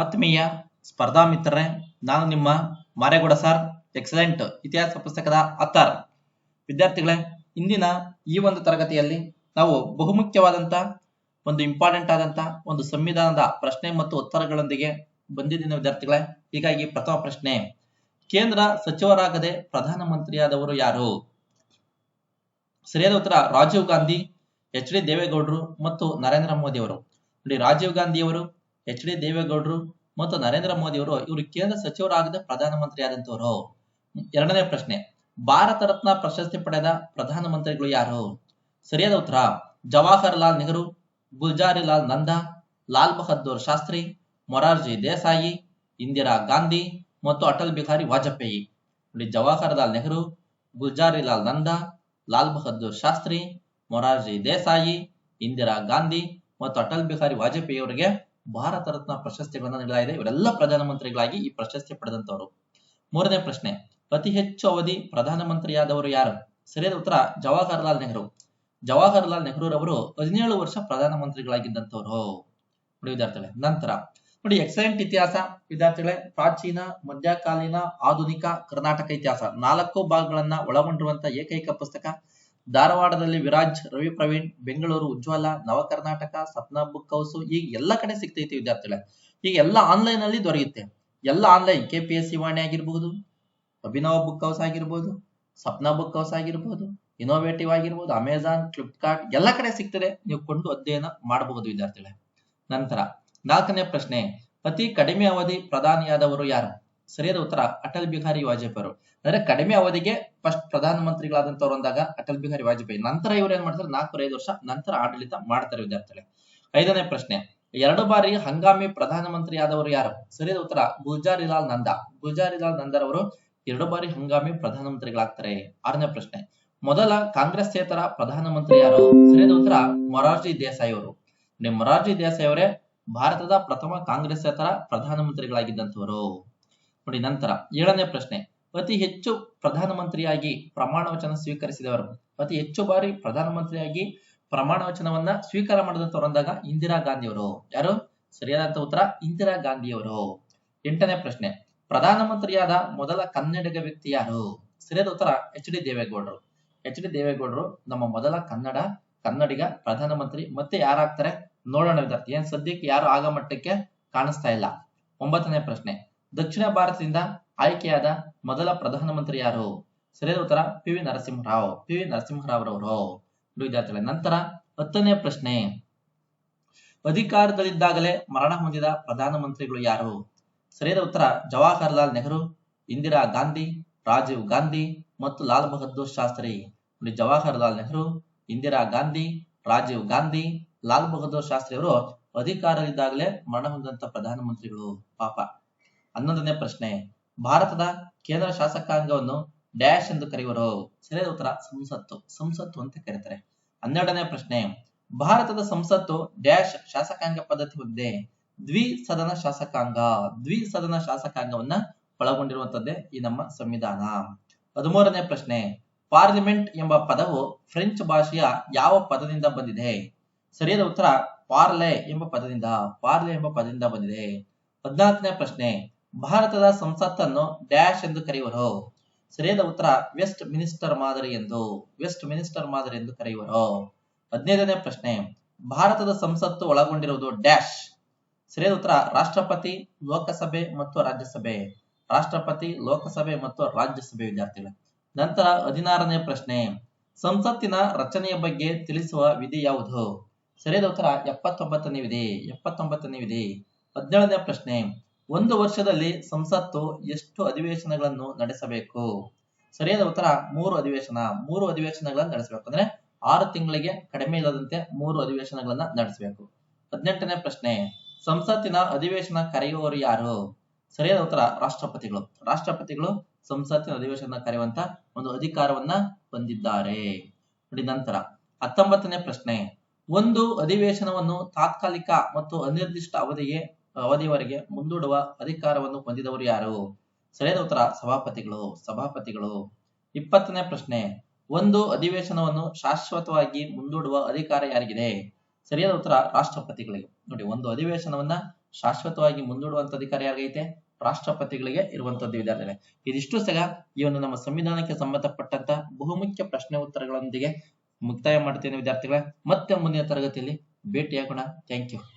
ಆತ್ಮೀಯ ಸ್ಪರ್ಧಾ ಮಿತ್ರರೇ, ನಾನು ನಿಮ್ಮ ಮಾರೇಗೌಡ ಸರ್, ಎಕ್ಸಲೆಂಟ್ ಇತಿಹಾಸ ಪುಸ್ತಕದ ಅತ್ತಾರ ವಿದ್ಯಾರ್ಥಿಗಳೇ, ಇಂದಿನ ಈ ಒಂದು ತರಗತಿಯಲ್ಲಿ ನಾವು ಬಹುಮುಖ್ಯವಾದಂತ ಒಂದು ಇಂಪಾರ್ಟೆಂಟ್ ಆದಂತ ಒಂದು ಸಂವಿಧಾನದ ಪ್ರಶ್ನೆ ಮತ್ತು ಉತ್ತರಗಳೊಂದಿಗೆ ಬಂದಿದ್ದೀನಿ ವಿದ್ಯಾರ್ಥಿಗಳೇ. ಹೀಗಾಗಿ ಪ್ರಥಮ ಪ್ರಶ್ನೆ, ಕೇಂದ್ರ ಸಚಿವರಾಗದೆ ಪ್ರಧಾನಮಂತ್ರಿಯಾದವರು ಯಾರು? ಸರಿಯಾದ ಉತ್ತರ, ರಾಜೀವ್ ಗಾಂಧಿ, ಎಚ್ ಡಿ ದೇವೇಗೌಡರು ಮತ್ತು ನರೇಂದ್ರ ಮೋದಿ ಅವರು ನೋಡಿ, ರಾಜೀವ್ ಗಾಂಧಿ ಅವರು ಎಚ್ ಡಿ ದೇವೇಗೌಡರು ಮತ್ತು ನರೇಂದ್ರ ಮೋದಿ ಅವರು ಇವರು ಕೇಂದ್ರ ಸಚಿವರಾಗದೆ ಪ್ರಧಾನಮಂತ್ರಿ ಆದಂತವರು ಎರಡನೇ ಪ್ರಶ್ನೆ, ಭಾರತ ರತ್ನ ಪ್ರಶಸ್ತಿ ಪಡೆದ ಪ್ರಧಾನಮಂತ್ರಿಗಳು ಯಾರು? ಸರಿಯಾದ ಉತ್ತರ, ಜವಾಹರ್ಲಾಲ್ ನೆಹರು, ಗುಲ್ಜಾರಿಲಾಲ್ ನಂದಾ, ಲಾಲ್ ಬಹದ್ದೂರ್ ಶಾಸ್ತ್ರಿ, ಮೊರಾರ್ಜಿ ದೇಸಾಯಿ, ಇಂದಿರಾ ಗಾಂಧಿ ಮತ್ತು ಅಟಲ್ ಬಿಹಾರಿ ವಾಜಪೇಯಿ. ನೋಡಿ ಜವಾಹರ್ಲಾಲ್ ನೆಹರು, ಗುಲ್ಜಾರಿಲಾಲ್ ನಂದಾ, ಲಾಲ್ ಬಹದ್ದೂರ್ ಶಾಸ್ತ್ರಿ, ಮೊರಾರ್ಜಿ ದೇಸಾಯಿ, ಇಂದಿರಾ ಗಾಂಧಿ ಮತ್ತು ಅಟಲ್ ಬಿಹಾರಿ ವಾಜಪೇಯಿ ಅವರಿಗೆ ಭಾರತ ರತ್ನ ಪ್ರಶಸ್ತಿಗಳನ್ನ ನೀಡಲಾಗಿದೆ ಇವರೆಲ್ಲ ಪ್ರಧಾನಮಂತ್ರಿಗಳಾಗಿ ಈ ಪ್ರಶಸ್ತಿ ಪಡೆದಂತವರು ಮೂರನೇ ಪ್ರಶ್ನೆ, ಅತಿ ಹೆಚ್ಚು ಅವಧಿ ಪ್ರಧಾನಮಂತ್ರಿಯಾದವರು ಯಾರು? ಸರಿಯಾದ ಉತ್ತರ, ಜವಾಹರ್ಲಾಲ್ ನೆಹರು. ಜವಾಹರ್ಲಾಲ್ ನೆಹರು ಅವರು ಹದಿನೇಳು ವರ್ಷ ಪ್ರಧಾನಮಂತ್ರಿಗಳಾಗಿದ್ದಂತವರು ನೋಡಿ ವಿದ್ಯಾರ್ಥಿಗಳೇ, ನಂತರ ನೋಡಿ ಎಕ್ಸಲೆಂಟ್ ಇತಿಹಾಸ. ವಿದ್ಯಾರ್ಥಿಗಳೇ, ಪ್ರಾಚೀನ, ಮಧ್ಯಕಾಲೀನ, ಆಧುನಿಕ, ಕರ್ನಾಟಕ ಇತಿಹಾಸ. ನಾಲ್ಕು ಭಾಗಗಳನ್ನ ಒಳಗೊಂಡಿರುವಂತ ಏಕೈಕ ಪುಸ್ತಕ ಧಾರವಾಡದಲ್ಲಿ ವಿರಾಜ್, ರವಿ ಪ್ರವೀಣ್, ಬೆಂಗಳೂರು, ಉಜ್ವಲ ನವಕರ್ನಾಟಕ ಸಪ್ನಾ, ಬುಕ್ ಹೌಸ್ ಈಗ ಎಲ್ಲ ಕಡೆ ಸಿಗ್ತೈತಿ ವಿದ್ಯಾರ್ಥಿಗಳೇ. ಈಗ ಎಲ್ಲ ಆನ್ಲೈನ್ ಅಲ್ಲಿ ದೊರೆಯುತ್ತೆ. ಎಲ್ಲ online K P S C Vani ಆಗಿರ್ಬಹುದು ಅಭಿನವ ಬುಕ್ ಹೌಸ್ ಆಗಿರ್ಬೋದು, ಸಪ್ನಾ ಬುಕ್ ಹೌಸ್ ಆಗಿರ್ಬೋದು ಇನೋವೇಟಿವ್ ಆಗಿರ್ಬೋದು ಅಮೆಜಾನ್ ಫ್ಲಿಪ್ಕಾರ್ಟ್ ಎಲ್ಲ ಕಡೆ ಸಿಗ್ತದೆ. ನೀವು ಕೊಂಡು ಅಧ್ಯಯನ ಮಾಡಬಹುದು ವಿದ್ಯಾರ್ಥಿಗಳೇ. ನಂತರ ನಾಲ್ಕನೇ ಪ್ರಶ್ನೆ, ಅತಿ ಕಡಿಮೆ ಅವಧಿ ಪ್ರಧಾನಿಯಾದವರು ಯಾರು? ಸರಿಯಾದ ಉತ್ತರ ಅಟಲ್ ಬಿಹಾರಿ ವಾಜಪೇಯಿ ಅವರು ಅಂದ್ರೆ ಕಡಿಮೆ ಅವಧಿಗೆ ಫಸ್ಟ್ ಪ್ರಧಾನ ಮಂತ್ರಿಗಳಾದಂತವ್ರು ಅಂದಾಗ ಅಟಲ್ ಬಿಹಾರಿ ವಾಜಪೇಯಿ. ನಂತರ ಇವ್ರು ಏನ್ ಮಾಡ್ತಾರೆ? ನಾಲ್ಕು ಐದು ವರ್ಷ ನಂತರ ಆಡಳಿತ ಮಾಡ್ತಾರೆ ವಿದ್ಯಾರ್ಥಿಗಳೇ. ಐದನೇ ಪ್ರಶ್ನೆ. ಎರಡು ಬಾರಿ ಹಂಗಾಮಿ ಪ್ರಧಾನಮಂತ್ರಿ ಆದವರು ಯಾರು? ಸರಿಯಾದ ಉತ್ತರ ಗುಲ್ಜಾರಿಲಾಲ್ ನಂದಾ. ಗುಲ್ಜಾರಿಲಾಲ್ ನಂದರವರು ಎರಡು ಬಾರಿ ಹಂಗಾಮಿ ಪ್ರಧಾನ ಮಂತ್ರಿಗಳಾಗ್ತಾರೆ ಆರನೇ ಪ್ರಶ್ನೆ. ಮೊದಲ ಕಾಂಗ್ರೆಸ್ ಚೇತರ ಪ್ರಧಾನ ಮಂತ್ರಿ ಯಾರು? ಸರಿಯಾದ ಉತ್ತರ ಮೊರಾರ್ಜಿ ದೇಸಾಯಿ ಅವರು ಮೊರಾರ್ಜಿ ದೇಸಾಯಿ ಅವರೇ ಭಾರತದ ಪ್ರಥಮ ಕಾಂಗ್ರೆಸ್ ಪ್ರಧಾನ ಪ್ರಧಾನಮಂತ್ರಿಗಳಾಗಿದ್ದಂತವರು ನೋಡಿ, ನಂತರ ಏಳನೇ ಪ್ರಶ್ನೆ. ಅತಿ ಹೆಚ್ಚು ಪ್ರಧಾನಮಂತ್ರಿಯಾಗಿ ಪ್ರಮಾಣ ವಚನ ಸ್ವೀಕರಿಸಿದವರು. ಅತಿ ಹೆಚ್ಚು ಬಾರಿ ಪ್ರಧಾನಮಂತ್ರಿಯಾಗಿ ಪ್ರಮಾಣ ವಚನವನ್ನ ಸ್ವೀಕಾರ ಮಾಡಿದಂತವ್ರು ಅಂದಾಗ ಇಂದಿರಾ ಗಾಂಧಿಯವರು. ಯಾರು? ಸರಿಯಾದಂತ ಉತ್ತರ, ಇಂದಿರಾ ಗಾಂಧಿಯವರು. ಎಂಟನೇ ಪ್ರಶ್ನೆ. ಪ್ರಧಾನಮಂತ್ರಿಯಾದ ಮೊದಲ ಕನ್ನಡಿಗ ವ್ಯಕ್ತಿ ಯಾರು? ಸರಿಯಾದ ಉತ್ತರ, ಎಚ್ ಡಿ ದೇವೇಗೌಡರು. ಎಚ್ ಡಿ ದೇವೇಗೌಡರು ನಮ್ಮ ಮೊದಲ ಕನ್ನಡ ಕನ್ನಡಿಗ, ಪ್ರಧಾನಮಂತ್ರಿ. ಮತ್ತೆ ಯಾರಾಗ್ತಾರೆ? ನೋಡೋಣ ವಿದ್ಯಾರ್ಥಿ. ಏನ್ ಸದ್ಯಕ್ಕೆ ಯಾರು ಆಗ ಮಟ್ಟಕ್ಕೆ ಕಾಣಿಸ್ತಾ ಇಲ್ಲ? ಒಂಬತ್ತನೇ ಪ್ರಶ್ನೆ. ದಕ್ಷಿಣ ಭಾರತದಿಂದ ಆಯ್ಕೆಯಾದ ಮೊದಲ ಪ್ರಧಾನಮಂತ್ರಿ ಯಾರು? ಸರಿಯಾದ ಉತ್ತರ P V Narasimha Rao. P V ನರಸಿಂಹರಾವ್ರವರು. ವಿದ್ಯಾರ್ಥಿಗಳೇ ನಂತರ ಹತ್ತನೇ ಪ್ರಶ್ನೆ. ಅಧಿಕಾರದಲ್ಲಿದ್ದಾಗಲೇ ಮರಣ ಹೊಂದಿದ ಪ್ರಧಾನಮಂತ್ರಿಗಳು ಯಾರು? ಸರಿಯಾದ ಉತ್ತರ ಜವಾಹರ್ಲಾಲ್ ನೆಹರು, ಇಂದಿರಾ ಗಾಂಧಿ, ರಾಜೀವ್ ಗಾಂಧಿ ಮತ್ತು ಲಾಲ್ ಬಹದ್ದೂರ್ ಶಾಸ್ತ್ರಿ. ಜವಾಹರ್ಲಾಲ್ ನೆಹರು, ಇಂದಿರಾ ಗಾಂಧಿ, ರಾಜೀವ್ ಗಾಂಧಿ, ಲಾಲ್ ಬಹದ್ದೂರ್ ಶಾಸ್ತ್ರಿ ಅವರು ಅಧಿಕಾರದಲ್ಲಿದ್ದಾಗಲೇ ಮರಣ ಹೊಂದಿದಂತ ಪ್ರಧಾನಮಂತ್ರಿಗಳು. ಪಾಪ. ಹನ್ನೊಂದನೇ ಪ್ರಶ್ನೆ. ಭಾರತದ ಕೇಂದ್ರ ಶಾಸಕಾಂಗವನ್ನು ಡ್ಯಾಶ್ ಎಂದು ಕರೆಯುವರು? ಸರಿಯಾದ ಉತ್ತರ, ಸಂಸತ್ತು. ಸಂಸತ್ತು ಅಂತ ಕರೀತಾರೆ. ಹನ್ನೆರಡನೇ ಪ್ರಶ್ನೆ. ಭಾರತದ ಸಂಸತ್ತು ಡ್ಯಾಶ್ ಶಾಸಕಾಂಗ ಪದ್ಧತಿ ಹೊಂದಿದೆ. ದ್ವಿಸದನ ಶಾಸಕಾಂಗ. ದ್ವಿಸದನ ಶಾಸಕಾಂಗವನ್ನ ಒಳಗೊಂಡಿರುವಂತದ್ದೇ ಈ ನಮ್ಮ ಸಂವಿಧಾನ. ಹದಿಮೂರನೇ ಪ್ರಶ್ನೆ. ಪಾರ್ಲಿಮೆಂಟ್ ಎಂಬ ಪದವು ಫ್ರೆಂಚ್ ಭಾಷೆಯ ಯಾವ ಪದದಿಂದ ಬಂದಿದೆ? ಸರಿಯಾದ ಉತ್ತರ, ಪಾರ್ಲೆ ಎಂಬ ಪದದಿಂದ. ಪಾರ್ಲೆ ಎಂಬ ಪದದಿಂದ ಬಂದಿದೆ. ಹದಿನಾಲ್ಕನೇ ಪ್ರಶ್ನೆ. ಭಾರತದ ಸಂಸತ್ತನ್ನು ಡ್ಯಾಶ್ ಎಂದು ಕರೆಯುವರು. ಸರಿಯಾದ ಉತ್ತರ ವೆಸ್ಟ್ ಮಿನಿಸ್ಟರ್ ಮಾದರಿ ಎಂದು, ವೆಸ್ಟ್ ಮಿನಿಸ್ಟರ್ ಮಾದರಿ ಎಂದು ಕರೆಯುವರು. ಹದಿನೈದನೇ ಪ್ರಶ್ನೆ, ಭಾರತದ ಸಂಸತ್ತು ಒಳಗೊಂಡಿರುವುದು ಡ್ಯಾಶ್. ಸರಿಯಾದ ಉತ್ತರ ರಾಷ್ಟ್ರಪತಿ, ಲೋಕಸಭೆ ಮತ್ತು ರಾಜ್ಯಸಭೆ. ರಾಷ್ಟ್ರಪತಿ, ಲೋಕಸಭೆ ಮತ್ತು ರಾಜ್ಯಸಭೆ ವಿದ್ಯಾರ್ಥಿಗಳು. ನಂತರ ಹದಿನಾರನೇ ಪ್ರಶ್ನೆ, ಸಂಸತ್ತಿನ ರಚನೆಯ ಬಗ್ಗೆ ತಿಳಿಸುವ ವಿಧಿ ಯಾವುದು? ಸರಿಯಾದ ಉತ್ತರ ಎಪ್ಪತ್ತೊಂಬತ್ತನೇ ವಿಧಿ ಎಪ್ಪತ್ತೊಂಬತ್ತನೇ ವಿಧಿ. ಹದಿನೇಳನೇ ಪ್ರಶ್ನೆ ಒಂದು ವರ್ಷದಲ್ಲಿ ಸಂಸತ್ತು ಎಷ್ಟು ಅಧಿವೇಶನಗಳನ್ನು ನಡೆಸಬೇಕು? ಸರಿಯಾದ ಉತ್ತರ, ಮೂರು ಅಧಿವೇಶನ. ಮೂರು ಅಧಿವೇಶನಗಳನ್ನು ನಡೆಸಬೇಕು. ಅಂದ್ರೆ ಆರು ತಿಂಗಳಿಗೆ ಕಡಿಮೆ ಇಲ್ಲದಂತೆ ಮೂರು ಅಧಿವೇಶನಗಳನ್ನ ನಡೆಸಬೇಕು. ಹದಿನೆಂಟನೇ ಪ್ರಶ್ನೆ, ಸಂಸತ್ತಿನ ಅಧಿವೇಶನ ಕರೆಯುವವರು ಯಾರು? ಸರಿಯಾದ ಉತ್ತರ, ರಾಷ್ಟ್ರಪತಿಗಳು. ರಾಷ್ಟ್ರಪತಿಗಳು ಸಂಸತ್ತಿನ ಅಧಿವೇಶನ ಕರೆಯುವಂತ ಒಂದು ಅಧಿಕಾರವನ್ನ ಹೊಂದಿದ್ದಾರೆ. ನೋಡಿ ನಂತರ, ಹತ್ತೊಂಬತ್ತನೇ ಪ್ರಶ್ನೆ, ಒಂದು ಅಧಿವೇಶನವನ್ನು ತಾತ್ಕಾಲಿಕ ಮತ್ತು ಅನಿರ್ದಿಷ್ಟ ಅವಧಿಗೆ ಅವಧಿಯವರೆಗೆ ಮುಂದೂಡುವ ಅಧಿಕಾರವನ್ನು ಹೊಂದಿದವರು ಯಾರು? ಸರಿಯಾದ ಉತ್ತರ, ಸಭಾಪತಿಗಳು ಸಭಾಪತಿಗಳು. ಇಪ್ಪತ್ತನೇ ಪ್ರಶ್ನೆ, ಒಂದು ಅಧಿವೇಶನವನ್ನು ಶಾಶ್ವತವಾಗಿ ಮುಂದೂಡುವ ಅಧಿಕಾರ ಯಾರಿಗಿದೆ? ಸರಿಯಾದ ಉತ್ತರ, ರಾಷ್ಟ್ರಪತಿಗಳಿಗೆ. ನೋಡಿ, ಒಂದು ಅಧಿವೇಶನವನ್ನ ಶಾಶ್ವತವಾಗಿ ಮುಂದೂಡುವಂತ ಅಧಿಕಾರ ಯಾರಿಗೈತೆ? ರಾಷ್ಟ್ರಪತಿಗಳಿಗೆ ಇರುವಂತದ್ದು ವಿದ್ಯಾರ್ಥಿಗಳೇ. ಇದಿಷ್ಟು ಸಹ ಈ ಒಂದು ನಮ್ಮ ಸಂವಿಧಾನಕ್ಕೆ ಸಂಬಂಧಪಟ್ಟಂತ ಬಹುಮುಖ್ಯ ಪ್ರಶ್ನೆ ಉತ್ತರಗಳೊಂದಿಗೆ ಮುಕ್ತಾಯ ಮಾಡ್ತೇನೆ ವಿದ್ಯಾರ್ಥಿಗಳೇ. ಮತ್ತೆ ಮುಂದಿನ ತರಗತಿಯಲ್ಲಿ ಭೇಟಿಯಾಗೋಣ. Thank you